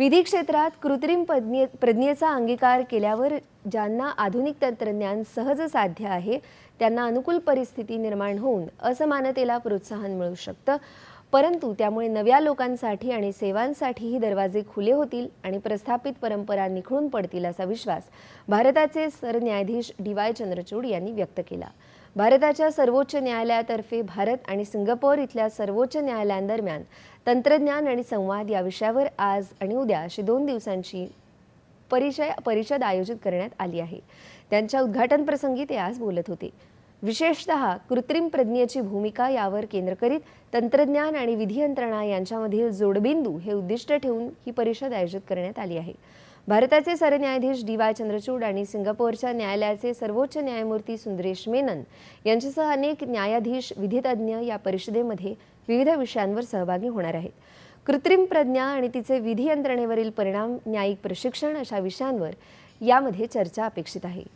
विधी क्षेत्रात कृत्रिम प्रज्ञे प्रज्ञेचा अंगीकार केल्यावर ज्यांना आधुनिक तंत्रज्ञान सहज साध्य आहे त्यांना अनुकूल परिस्थिती निर्माण होऊन असमानतेला प्रोत्साहन मिळू शकतं. परंतु त्यामुळे नव्या लोकांसाठी आणि सेवांसाठीही दरवाजे खुले होतील आणि प्रस्थापित परंपरा निखळून पडतील असा विश्वास भारताचे सरन्यायाधीश डी वाय चंद्रचूड यांनी व्यक्त केला. भारताच्या सर्वोच्च न्यायालयातर्फे भारत आणि सिंगापोर इथल्या सर्वोच्च न्यायालयांदरम्यान तंत्रज्ञान आणि संवाद या विषयावर आज आणि उद्या अशी दोन दिवसांची परिचय परिषद आयोजित करण्यात आली आहे. त्यांच्या उद्घाटन प्रसंगी ते आज बोलत होते. विशेषत कृत्रिम प्रज्ञेची भूमिका यावर केंद्र करीत तंत्रज्ञान आणि विधी यंत्रणा यांच्यामधील जोडबिंदू हे उद्दिष्ट ठेवून ही परिषद आयोजित करण्यात आली आहे. भारताचे सरन्यायाधीश डी वाय चंद्रचूड आणि सिंगापोरच्या न्यायालयाचे सर्वोच्च न्यायमूर्ती सुंदरेश मेनन यांच्यासह अनेक न्यायाधीश विधितज्ञ या परिषदेमध्ये विविध विषयांवर सहभागी होणार आहेत. कृत्रिम प्रज्ञा आणि तिचे विधी यंत्रणेवरील परिणाम न्यायिक प्रशिक्षण अशा विषयांवर यामध्ये चर्चा अपेक्षित आहे.